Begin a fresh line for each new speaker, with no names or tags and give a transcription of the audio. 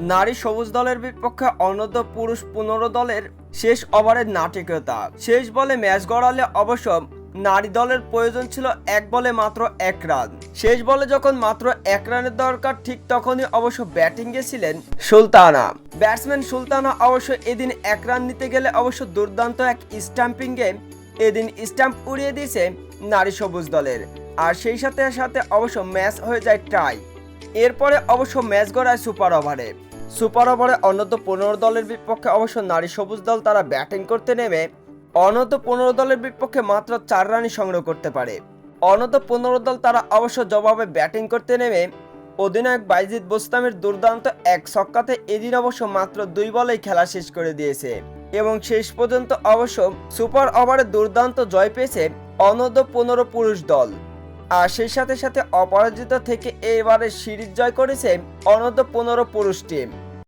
নারী সবুজ দলের বিপক্ষে অনূর্ধ্ব পুরুষ পনেরো দলের শেষ ওভারের নাটকীয়তা। শেষ বলে ম্যাচ গড়ালে অবশ্য নারী দলের প্রয়োজন ছিল এক বলে মাত্র এক রান। শেষ বলে যখন মাত্র এক রানের দরকার, ঠিক তখনই অবশ্য ব্যাটিং ছিলেন সুলতানা। ব্যাটসম্যান সুলতানা অবশ্য এদিন এক রান নিতে গেলে অবশ্য দুর্দান্ত এক স্টাম্পিং গেম এদিন স্টাম্প উড়িয়ে দিয়েছে নারী সবুজ দলের। আর সেই সাথে সাথে অবশ্য ম্যাচ হয়ে যায় টাই। এরপরে অবশ্য ম্যাচ গড়ায় সুপার ওভারে। সুপার ওভারে অন্যত পনেরো দলের বিপক্ষে অবশ্য নারী সবুজ দল তারা ব্যাটিং করতে নেমে অনত পনেরো দলের বিপক্ষে মাত্র চার রানই সংগ্রহ করতে পারে। অনত পনেরো দল তারা অবশ্য জবাবে ব্যাটিং করতে নেমে অধিনায়ক বাইজিদ বোস্তামের দুর্দান্ত এক ছক্কাতে এদিন অবশ্য মাত্র দুই বলেই খেলা শেষ করে দিয়েছে এবং শেষ পর্যন্ত অবশ্য সুপার ওভারে দুর্দান্ত জয় পেয়েছে অনূর্ধ্ব পনেরো পুরুষ দল। আর সেই সাথে সাথে অপরাজিত থেকে এবারে সিরিজ জয় করেছে অনন্ত পনেরো পুরুষ টিম